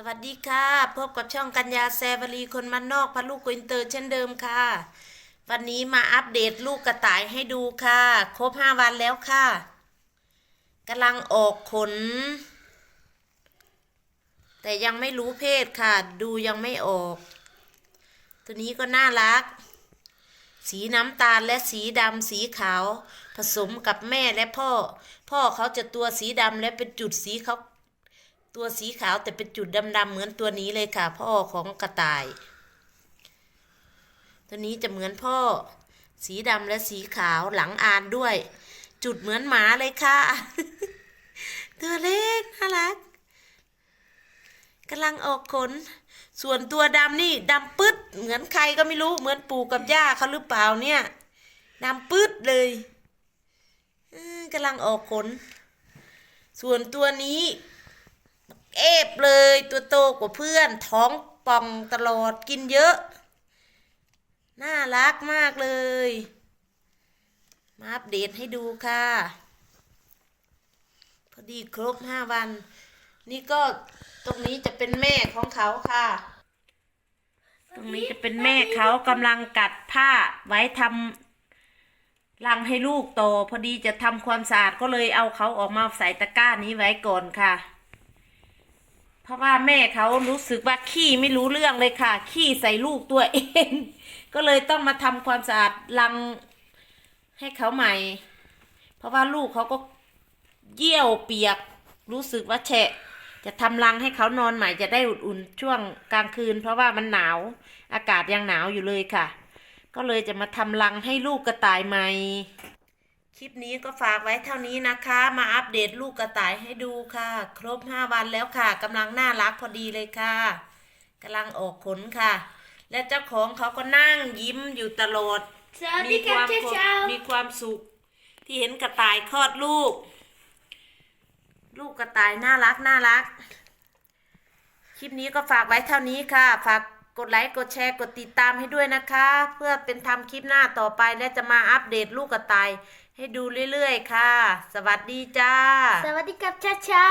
สวัสดีค่ะ พบกับช่องกัญญาแซวลีคนมันนอกพาลูกกุอินเตอร์เช่นเดิมค่ะ วันนี้มาอัปเดตลูกกระต่ายให้ดูค่ะ ครบห้าวันแล้วค่ะกำลังออกขน แต่ยังไม่รู้เพศค่ะ ดูยังไม่ออก ตัวนี้ก็น่ารัก สีน้ำตาลและสีดำสีขาว ผสมกับแม่และพ่อ พ่อเขาจะตัวสีดำและเป็นจุดสีขา ตัวสีขาวแต่เป็นจุดดำๆเหมือนตัวนี้เลยค่ะ พ่อของกระต่าย ตัวนี้จะเหมือนพ่อ สีดำและสีขาวหลังอานด้วย จุดเหมือนหมาเลยค่ะ ตัวเล็กน่ารักกำลังออกขน ส่วนตัวดำนี่ดำปึ๊ด เหมือนใครก็ไม่รู้เหมือนปู่กับย่าเขาหรือเปล่าเนี่ยดำปึ๊ดเลยกำลังออกขน ส่วนตัวนี้ เอฟเลยตัวโตกว่าเพื่อนท้องป่องตลอดกินเยอะ น่ารักมากเลย มาอัปเดตให้ดูค่ะ พอดีครบห้าวัน นี่ก็ตรงนี้จะเป็นแม่ของเขาค่ะ ตรงนี้จะเป็นแม่เขากำลังกัดผ้าไว้ทำรังให้ลูกโต พอดีจะทำความสะอาดก็เลยเอาเขาออกมาใส่ตะกร้านี้ไว้ก่อนค่ะ เพราะว่าแม่เขารู้สึกว่าขี้ไม่รู้เรื่องเลยค่ะ ขี้ใส่ลูกตัวเอง ก็เลยต้องมาทำความสะอาดรังให้เขาใหม่ เพราะว่าลูกเขาก็เยี่ยวเปียก รู้สึกว่าแฉะ จะทำรังให้เขานอนใหม่จะได้อุ่นๆช่วงกลางคืน เพราะว่ามันหนาว อากาศยังหนาวอยู่เลยค่ะ ก็เลยจะมาทำรังให้ลูกกระต่ายใหม่ คลิปนี้ก็ฝากไว้เท่านี้นะคะ มาอัปเดตลูกกระต่ายให้ดูค่ะ ครบห้าวันแล้วค่ะกำลังน่ารักพอดีเลยค่ะกำลังออกขนค่ะ และเจ้าของเขาก็นั่งยิ้มอยู่ตลอดสวัสมีดีคครับวามเจ้าเช้ามีความสุข ที่เห็นกระต่ายคลอดลูก ลูกกระต่ายน่ารักน่ารัก คลิปนี้ก็ฝากไว้เท่านี้ค่ะ ฝากกดไลค์กดแชร์กดติดตามให้ด้วยนะคะ เพื่อเป็นทำคลิปหน้าต่อไปและจะมาอัปเดตลูกกระต่าย ให้ดูเรื่อยๆค่ะ สวัสดีจ้า สวัสดีครับเช้าเช้า